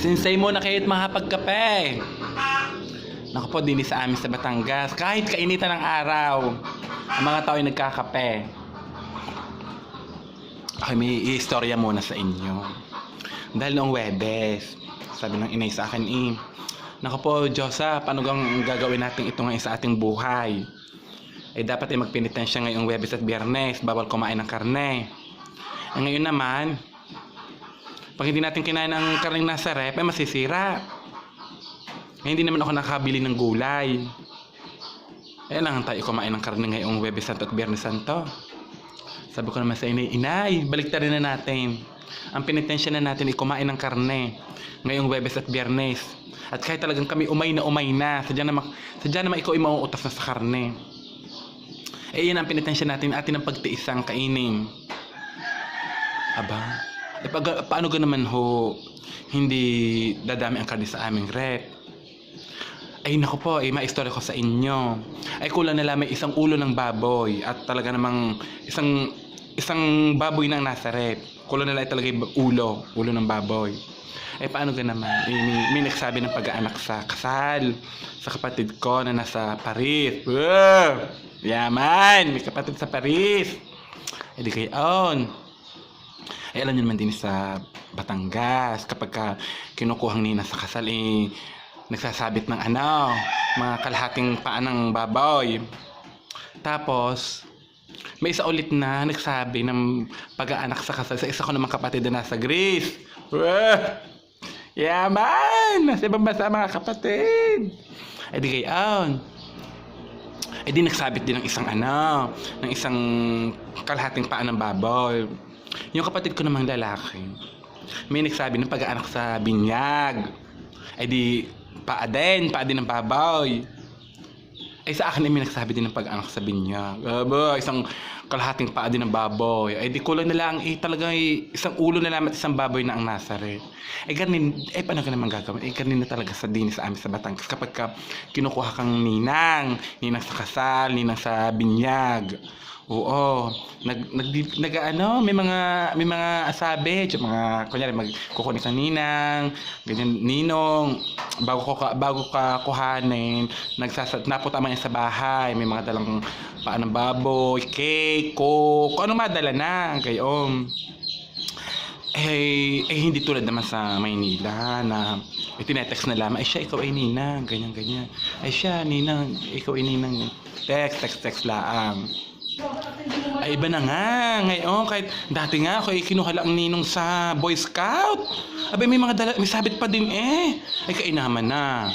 Sinsay mo na kayo't makapagkape. Naku po, din sa amin sa Batangas. Kahit kainitan ng araw, ang mga tao ay nagkakape. Okay, may istorya muna sa inyo. Dahil noong Webes, sabi ng inay sa akin, eh, Naku po, Diyosa, paano gang gagawin natin ito ngayon sa ating buhay? Eh, dapat ay magpenitensya ngayong Webes at Biyernes, bawal kumain ng karne. Eh, ngayon naman, pag hindi natin kinain ang karneng nasa rep, ay masisira. Eh, hindi naman ako nakabili ng gulay. Eh, lang tayo kumain ng karne ngayong Webes Santo at Biyernes Santo. Sabi ko naman sa inay, inay, baliktarin na natin. Ang penitensya na natin ay kumain ng karne ngayong Webes at Biyernes. At kahit talagang kami umay na umay na, sadya naman, sadya naman ikaw ay mauutas na sa karne. Eh, yun ang penitensya natin, atin ang pagtiisang kainin. Aba, paano ka naman ho, hindi dadami ang karne sa aming rep? Ay naku po, eh, maistorya ko sa inyo. Ay kulang na lang may isang ulo ng baboy at talaga namang isang isang baboy na ang nasa rep. Kulang na lang talaga yung ulo, ulo ng baboy. Eh paano ka naman? Eh, may, may nagsabi ng pag-aanak sa kasal sa kapatid ko na nasa Paris. Wow! Yaman! May kapatid sa Paris. Eh di kayo eh, alam niyo naman din sa Batangas, kapag ka kinukuhang nina sa kasal, eh, nagsasabit ng ano, mga kalahating paa ng baboy. Tapos, may isa ulit na nagsabi ng pag-aanak sa kasal sa isa ko namang kapatid na nasa Greece. Wah! Yaman! Nasa ibang bansa mga kapatid. Eh di gayon. Eh di nagsabit din ng isang ano, ng isang kalahating paa ng baboy. Yung kapatid ko namang lalaki, may nagsabi ng pag-aanak sa binyag. Eh di, paa din, paa din ng baboy. Eh sa akin ay may nagsabi din ng pag-anak sa binyag. Aba, isang kalahating paa din ng baboy. Ay di kulang na lang, eh talaga eh, isang ulo na lang at isang baboy na ang nasa rin. Eh ganin, eh paano ka naman gagawin? Eh ganin na talaga sa dinis sa amin sa Batangas. Kapag ka kinukuha kang ninang, ninang sa kasal, ninang sa binyag. Oo. Nag, nag, nag, ano, may mga, may mga asabi, mga, kunyari, magkukunin kang ninang, ganyan, ninong, bago ko bago ka kuhanin, nagsasat, naputama yan sa bahay, may mga dalang paa ng baboy, cake, coke, kung ano madala na, gayon. Eh, eh, hindi tulad naman sa Maynila na eh, tinetext na lamang, ay siya, ikaw ay ninang, ganyan, ganyan. Ay siya, ninang, ikaw ay ninang. Text, text, text lang. Ay, iba na nga. Ngayon, kahit dati nga ako ay kinuha lang ang ninong sa Boy Scout. Abay, may mga dala, may sabit pa din eh. Ay, kainaman na.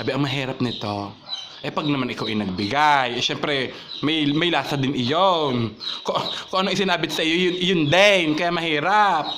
Abi, ang mahirap nito. Eh, pag naman ikaw ay nagbigay, eh, syempre, may, may lasa din iyon. Kung, kung ano isinabit sa iyo, yun, yun din. Kaya mahirap.